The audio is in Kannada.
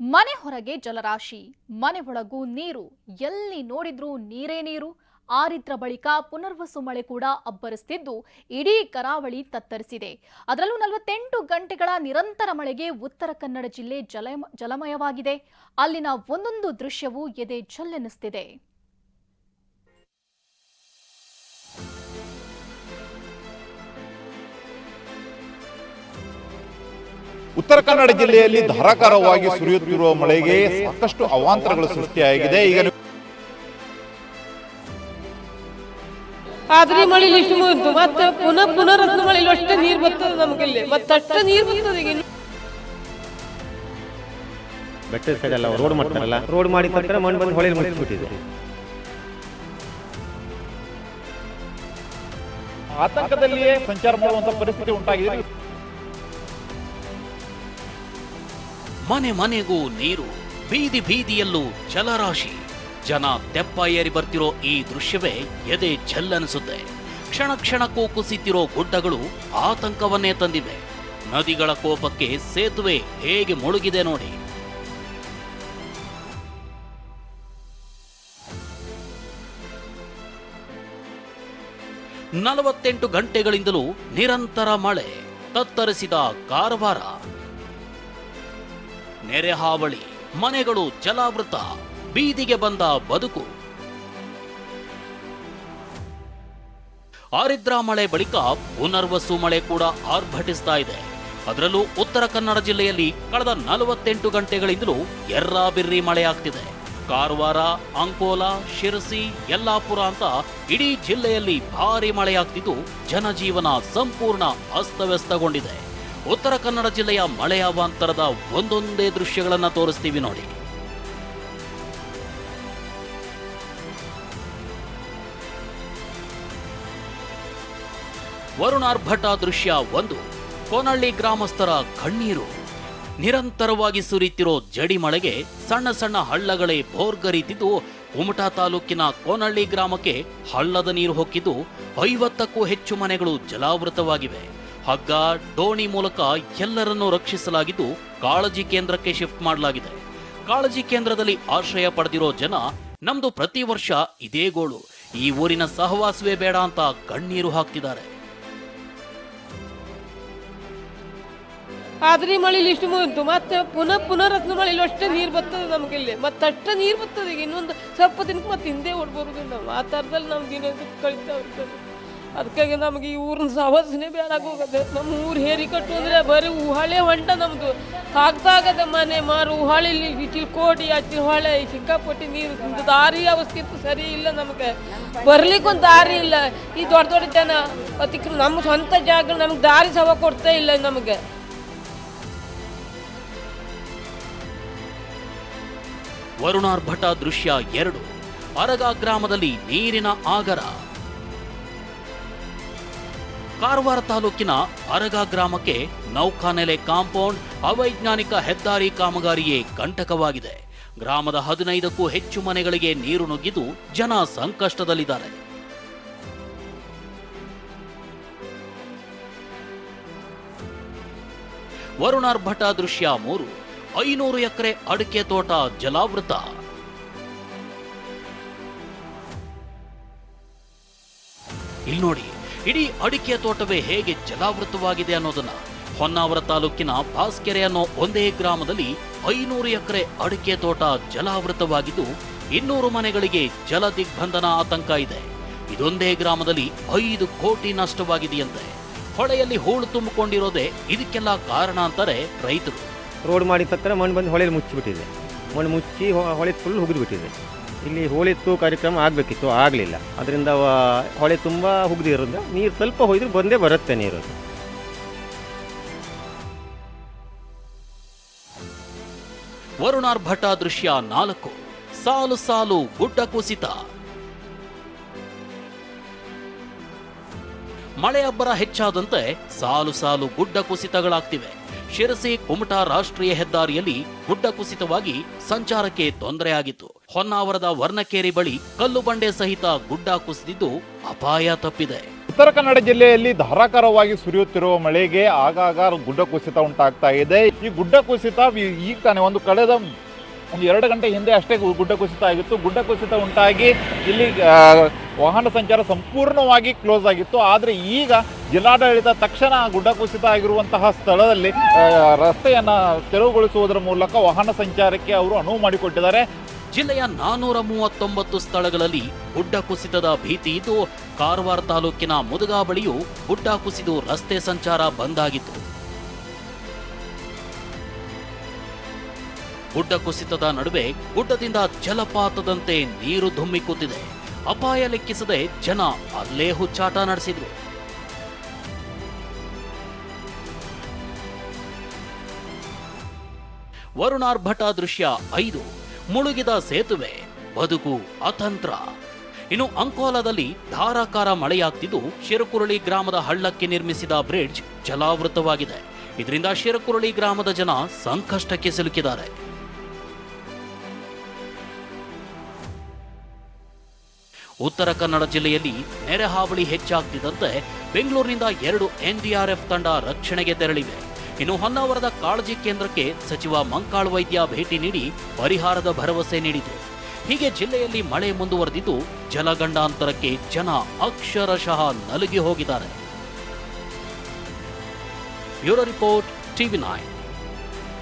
ಮನೆ ಹೊರಗೆ ಜಲರಾಶಿ, ಮನೆ ಒಳಗೂ ನೀರು, ಎಲ್ಲಿ ನೋಡಿದ್ರೂ ನೀರೇ ನೀರು. ಆರಿದ್ರ ಬಳಿಕ ಪುನರ್ವಸು ಮಳೆ ಕೂಡ ಅಬ್ಬರಿಸುತ್ತಿದ್ದು ಇಡೀ ಕರಾವಳಿ ತತ್ತರಿಸಿದೆ. ಅದರಲ್ಲೂ ನಲವತ್ತೆಂಟು ಗಂಟೆಗಳ ನಿರಂತರ ಮಳೆಗೆ ಉತ್ತರ ಕನ್ನಡ ಜಿಲ್ಲೆ ಜಲ ಜಲಮಯವಾಗಿದೆ. ಅಲ್ಲಿನ ಒಂದೊಂದು ದೃಶ್ಯವೂ ಎದೆ ಜಲ್ಲೆನಿಸ್ತಿದೆ. ಉತ್ತರ ಕನ್ನಡ ಜಿಲ್ಲೆಯಲ್ಲಿ ಧಾರಾಕಾರವಾಗಿ ಸುರಿಯುತ್ತಿರುವ ಮಳೆಗೆ ಸಾಕಷ್ಟು ಅವಾಂತರಗಳು ಸೃಷ್ಟಿಯಾಗಿದೆ. ಈಗ ಆದ್ರೆ ಮಳೆ ಮಳೆಲಿ ಇಷ್ಟು ಮುಗಿತು ಮತ್ತೆ ಪುನಃ ಪುನರತ್ನ ಮಳೆ ಅಷ್ಟೇ ನೀರು ಬರ್ತದೆ ನಮಗಿಲ್ಲಿ. ಮತ್ತೆ ಅಷ್ಟೇ ನೀರು ಬರ್ತದೆ ಈಗ ಬೆಟ್ಟದ ಸೈಡ್ ಎಲ್ಲ ರೋಡ್ ಮಾಡ್ತಾರಲ್ಲ? ರೋಡ್ ಮಾಡಿ ತಕ್ಷಣ ಮಣ್ಣು ಬಂದು ಹೊಳೆಯಲ್ಲಿ ಮುಚ್ಚಿಬಿಟ್ಟಿದೆ. ಆತಂಕದಲ್ಲಿಯೇ ಸಂಚಾರ ಮಾಡುವಂತ ಪರಿಸ್ಥಿತಿ ಉಂಟಾಗಿದೆ. ಮನೆ ಮನೆಗೂ ನೀರು, ಬೀದಿ ಬೀದಿಯಲ್ಲೂ ಜಲರಾಶಿ. ಜನ ತೆಪ್ಪ ಏರಿ ಬರ್ತಿರೋ ಈ ದೃಶ್ಯವೇ ಎದೆ ಝಲ್ಲನಿಸುತ್ತೆ. ಕ್ಷಣ ಕ್ಷಣಕ್ಕೂ ಕುಸಿತಿರೋ ಗುಡ್ಡಗಳು ಆತಂಕವನ್ನೇ ತಂದಿವೆ. ನದಿಗಳ ಕೋಪಕ್ಕೆ ಸೇತುವೆ ಹೇಗೆ ಮುಳುಗಿದೆ ನೋಡಿ. ನಲವತ್ತೆಂಟು ಗಂಟೆಗಳಿಂದಲೂ ನಿರಂತರ ಮಳೆ ತತ್ತರಿಸಿದ ಕಾರವಾರ. ನೆರೆ ಹಾವಳಿ, ಮನೆಗಳು ಜಲಾವೃತ, ಬೀದಿಗೆ ಬಂದ ಬದುಕು. ಆರಿದ್ರ ಮಳೆ ಬಳಿಕ ಪುನರ್ವಸು ಮಳೆ ಕೂಡ ಆರ್ಭಟಿಸ್ತಾ ಇದೆ. ಅದರಲ್ಲೂ ಉತ್ತರ ಕನ್ನಡ ಜಿಲ್ಲೆಯಲ್ಲಿ ಕಳೆದ ನಲವತ್ತೆಂಟು ಗಂಟೆಗಳಿಂದಲೂ ಎರ್ರಾಬಿರ್ರಿ ಮಳೆಯಾಗ್ತಿದೆ. ಕಾರವಾರ, ಅಂಕೋಲಾ, ಶಿರಸಿ, ಯಲ್ಲಾಪುರ ಅಂತ ಇಡೀ ಜಿಲ್ಲೆಯಲ್ಲಿ ಭಾರಿ ಮಳೆಯಾಗ್ತಿದ್ದು ಜನಜೀವನ ಸಂಪೂರ್ಣ ಅಸ್ತವ್ಯಸ್ತಗೊಂಡಿದೆ. ಉತ್ತರ ಕನ್ನಡ ಜಿಲ್ಲೆಯ ಮಳೆಯ ಅವಾಂತರದ ಒಂದೊಂದೇ ದೃಶ್ಯಗಳನ್ನು ತೋರಿಸ್ತೀವಿ ನೋಡಿ. ವರುಣಾರ್ಭಟ ದೃಶ್ಯ ಒಂದು. ಕೋನಹಳ್ಳಿ ಗ್ರಾಮಸ್ಥರ ಕಣ್ಣೀರು. ನಿರಂತರವಾಗಿ ಸುರಿತಿರೋ ಜಡಿ ಮಳೆಗೆ ಸಣ್ಣ ಸಣ್ಣ ಹಳ್ಳಗಳೇ ಭೋರ್ಗರಿತಿದ್ದು ಕುಮಟಾ ತಾಲೂಕಿನ ಕೋನಹಳ್ಳಿ ಗ್ರಾಮಕ್ಕೆ ಹಳ್ಳದ ನೀರು ಹೊಕ್ಕಿದ್ದು ಐವತ್ತಕ್ಕೂ ಹೆಚ್ಚು ಮನೆಗಳು ಜಲಾವೃತವಾಗಿವೆ. ಹಗ್ಗ ದೋಣಿ ಮೂಲಕ ಎಲ್ಲರನ್ನೂ ರಕ್ಷಿಸಲಾಗಿದ್ದು ಕಾಳಜಿ ಕೇಂದ್ರಕ್ಕೆ ಶಿಫ್ಟ್ ಮಾಡಲಾಗಿದೆ. ಕಾಳಜಿ ಕೇಂದ್ರದಲ್ಲಿ ಆಶ್ರಯ ಪಡೆದಿರೋ ಜನ ನಮ್ದು ಪ್ರತಿ ವರ್ಷ ಇದೇ ಗೋಳು. ಈ ಊರಿನ ಸಹವಾಸವೇ ಬೇಡ ಅಂತ ಕಣ್ಣೀರು ಹಾಕ್ತಿದ್ದಾರೆ. ಆದ್ರೆ ಮಳಿಲಿ ಇಷ್ಟು ಮುಗಿತು ಮತ್ತೆ ಪುನಃ ಪುನರತ್ನ ಮಳಿಲಿ ಅಷ್ಟೇ ನೀರು ಬರ್ತದೆ ನಮಗಿಲ್ಲಿ ಮತ್ತೆ ಅಷ್ಟೇ ನೀರು ಬರ್ತದೆ ಈಗ ಇನ್ನೊಂದು ಸ್ವಲ್ಪ ದಿನಕ್ಕೆ ಮತ್ತೆ ಹಿಂದೆ ಓಡ್ಬೋದು ನಾವು. ಆ ಥರದಲ್ಲಿ ನಮ್ಗೆ ದಿನ ಕಳಿತಾ ಇರ್ತದೆ ಅದಕ್ಕಾಗಿ ನಮಗೆ ಈ ಊರಿನ ಸವಸನೆ ಬೇಡ ಹೋಗದೆ ನಮ್ಮ ಊರು ಹೇರಿ ಕಟ್ಟು ಅಂದ್ರೆ ಬರೀ ಉಹಾಳೆ ಹೊಂಟ ನಮ್ದು. ಸಾಗ್ತಾಗದೆ ಮನೆ ಮಾರು ಉಹಾಳಿಲಿ ಚಿಲ್ಕೋಟಿ ಅಚ್ಚಿ ಹೊಳೆ ಸಿಕ್ಕಾಪಟ್ಟಿ ನೀರು ದಾರಿ ಅವಸ್ಥೆ ಸರಿ ಇಲ್ಲ ನಮಗೆ. ಬರ್ಲಿಕ್ಕೆ ಒಂದು ದಾರಿ ಇಲ್ಲ. ಈ ದೊಡ್ಡ ದೊಡ್ಡ ಜನ, ಅತಿಕ್ರು ನಮ್ಮ ಸ್ವಂತ ಜಾಗ ನಮ್ಗೆ ದಾರಿ ಸವ ಕೊಡ್ತಾ ಇಲ್ಲ ನಮಗೆ. ವರುಣಾರ್ಭಟ ದೃಶ್ಯ ಎರಡು. ಅರಗ ಗ್ರಾಮದಲ್ಲಿ ನೀರಿನ ಆಗರ. ಕಾರವಾರ ತಾಲೂಕಿನ ಅರಗ ಗ್ರಾಮಕ್ಕೆ ನೌಕಾನೆಲೆ ಕಾಂಪೌಂಡ್ ಅವೈಜ್ಞಾನಿಕ ಹೆದ್ದಾರಿ ಕಾಮಗಾರಿಯೇ ಕಂಟಕವಾಗಿದೆ. ಗ್ರಾಮದ ಹದಿನೈದಕ್ಕೂ ಹೆಚ್ಚು ಮನೆಗಳಿಗೆ ನೀರು ನುಗ್ಗಿದ್ದು ಜನ ಸಂಕಷ್ಟದಲ್ಲಿದ್ದಾರೆ. ವರುಣಾರ್ಭಟ ದೃಶ್ಯ ಮೂರು, ಐನೂರು ಎಕರೆ ಅಡಿಕೆ ತೋಟ ಜಲಾವೃತ. ಇಲ್ಲಿ ನೋಡಿ ಇಡೀ ಅಡಿಕೆ ತೋಟವೇ ಹೇಗೆ ಜಲಾವೃತವಾಗಿದೆ ಅನ್ನೋದನ್ನ ಹೊನ್ನಾವರ ತಾಲೂಕಿನ ಬಾಸ್ಕೆರೆ ಅನ್ನೋ ಒಂದೇ ಗ್ರಾಮದಲ್ಲಿ ಐನೂರು ಎಕರೆ ಅಡಿಕೆ ತೋಟ ಜಲಾವೃತವಾಗಿದ್ದು ಇನ್ನೂರು ಮನೆಗಳಿಗೆ ಜಲ ದಿಗ್ಬಂಧನ ಆತಂಕ ಇದೆ. ಇದೊಂದೇ ಗ್ರಾಮದಲ್ಲಿ ಐದು ಕೋಟಿ ನಷ್ಟವಾಗಿದೆಯಂತೆ. ಹೊಳೆಯಲ್ಲಿ ಹೂಳು ತುಂಬಿಕೊಂಡಿರೋದೇ ಇದಕ್ಕೆಲ್ಲ ಕಾರಣ ಅಂತಾರೆ ರೈತರು. ರೋಡ್ ಮಾಡಿದ ತಕ್ಷಣ ಮಣ್ಣು ಬಂದು ಹೊಳೆಯಲ್ಲಿ ಮುಚ್ಚಿಬಿಟ್ಟಿದೆ. ಮಣ್ಣು ಮುಚ್ಚಿ ಹೊಳೆ ಫುಲ್ ಹುಗಿದ್ಬಿಟ್ಟಿದೆ ಇಲ್ಲಿ ಹೋಳಿತ್ತು ಕಾರ್ಯಕ್ರಮ ಆಗಬೇಕಿತ್ತು, ಆಗಲಿಲ್ಲ. ಅದರಿಂದ ಹೊಳೆ ತುಂಬ ಹುಗ್ದಿರೋದ್ರಿಂದ ನೀರು ಸ್ವಲ್ಪ ಹೋಯ್ದ್ರೆ ಬಂದೇ ಬರುತ್ತೆ ನೀರು. ವರುಣಾರ್ಭಟ ದೃಶ್ಯ ನಾಲ್ಕು. ಸಾಲು ಸಾಲು ಗುಡ್ಡ ಕುಸಿತ. ಮಳೆ ಅಬ್ಬರ ಹೆಚ್ಚಾದಂತೆ ಸಾಲು ಸಾಲು ಗುಡ್ಡ ಕುಸಿತಗಳಾಗ್ತಿವೆ. ಶಿರಸಿ ಕುಮಟಾ ರಾಷ್ಟ್ರೀಯ ಹೆದ್ದಾರಿಯಲ್ಲಿ ಗುಡ್ಡ ಕುಸಿತವಾಗಿ ಸಂಚಾರಕ್ಕೆ ತೊಂದರೆಯಾಗಿತ್ತು. ಹೊನ್ನಾವರದ ವರ್ಣಕೇರಿ ಬಳಿ ಕಲ್ಲು ಬಂಡೆ ಸಹಿತ ಗುಡ್ಡ ಕುಸಿದಿದ್ದು ಅಪಾಯ ತಪ್ಪಿದೆ. ಉತ್ತರ ಕನ್ನಡ ಜಿಲ್ಲೆಯಲ್ಲಿ ಧಾರಾಕಾರವಾಗಿ ಸುರಿಯುತ್ತಿರುವ ಮಳೆಗೆ ಆಗಾಗ ಗುಡ್ಡ ಕುಸಿತ ಉಂಟಾಗ್ತಾ ಇದೆ. ಈ ಗುಡ್ಡ ಕುಸಿತ ಈಗ ತಾನೆ ಒಂದು ಕಳೆದ ಒಂದು ಎರಡು ಗಂಟೆ ಹಿಂದೆ ಅಷ್ಟೇ ಗುಡ್ಡ ಕುಸಿತ ಆಗಿತ್ತು. ಗುಡ್ಡ ಕುಸಿತ ಉಂಟಾಗಿ ಇಲ್ಲಿ ವಾಹನ ಸಂಚಾರ ಸಂಪೂರ್ಣವಾಗಿ ಕ್ಲೋಸ್ ಆಗಿತ್ತು. ಆದರೆ ಈಗ ಜಿಲ್ಲಾಡಳಿತ ತಕ್ಷಣ ಗುಡ್ಡ ಕುಸಿತ ಆಗಿರುವಂತಹ ಸ್ಥಳದಲ್ಲಿ ರಸ್ತೆಯನ್ನು ತೆರವುಗೊಳಿಸುವುದರ ಮೂಲಕ ವಾಹನ ಸಂಚಾರಕ್ಕೆ ಅವರು ಅನುವು ಮಾಡಿಕೊಟ್ಟಿದ್ದಾರೆ. ಜಿಲ್ಲೆಯ ನಾನೂರ ಮೂವತ್ತೊಂಬತ್ತು ಸ್ಥಳಗಳಲ್ಲಿ ಗುಡ್ಡ ಕುಸಿತದ ಭೀತಿ ಇದ್ದು, ಕಾರವಾರ ತಾಲೂಕಿನ ಮುದುಗಾ ಬಳಿಯೂ ಗುಡ್ಡ ಕುಸಿದು ರಸ್ತೆ ಸಂಚಾರ ಬಂದಾಗಿತ್ತು ಗುಡ್ಡ ಕುಸಿತದ ನಡುವೆ ಗುಡ್ಡದಿಂದ ಜಲಪಾತದಂತೆ ನೀರು ಧುಮ್ಮಿಕ್ಕುತ್ತಿದೆ ಅಪಾಯ ಲೆಕ್ಕಿಸದೆ ಜನ ಅಲ್ಲೇ ಹುಚ್ಚಾಟ ನಡೆಸಿದ್ರು. ವರುಣಾರ್ಭಟ ದೃಶ್ಯ ಐದು. ಮುಳುಗಿದ ಸೇತುವೆ, ಬದುಕು ಅತಂತ್ರ. ಇನ್ನು ಅಂಕೋಲಾದಲ್ಲಿ ಧಾರಾಕಾರ ಮಳೆಯಾಗ್ತಿದ್ದು ಶಿರಕುರಳಿ ಗ್ರಾಮದ ಹಳ್ಳಕ್ಕೆ ನಿರ್ಮಿಸಿದ ಬ್ರಿಡ್ಜ್ ಜಲಾವೃತವಾಗಿದೆ. ಇದರಿಂದ ಶಿರಕುರಳಿ ಗ್ರಾಮದ ಜನ ಸಂಕಷ್ಟಕ್ಕೆ ಸಿಲುಕಿದ್ದಾರೆ. ಉತ್ತರ ಕನ್ನಡ ಜಿಲ್ಲೆಯಲ್ಲಿ ನೆರೆ ಹಾವಳಿ ಹೆಚ್ಚಾಗ್ತಿದ್ದಂತೆ ಬೆಂಗಳೂರಿನಿಂದ ಎರಡು ಎನ್ಡಿಆರ್ಎಫ್ ತಂಡ ರಕ್ಷಣೆಗೆ ತೆರಳಿವೆ. ಇನ್ನು ಹೊನ್ನಾವರದ ಕಾಳಜಿ ಕೇಂದ್ರಕ್ಕೆ ಸಚಿವ ಮಂಕಾಳ್ ವೈದ್ಯ ಭೇಟಿ ನೀಡಿ ಪರಿಹಾರದ ಭರವಸೆ ನೀಡಿದರು ಹೀಗೆ ಜಿಲ್ಲೆಯಲ್ಲಿ ಮಳೆ ಮುಂದುವರೆದಿದ್ದು ಜಲಗಂಡಾಂತರಕ್ಕೆ ಜನ ಅಕ್ಷರಶಃ ನಲುಗಿ ಹೋಗಿದ್ದಾರೆ. Bureau report TV nine.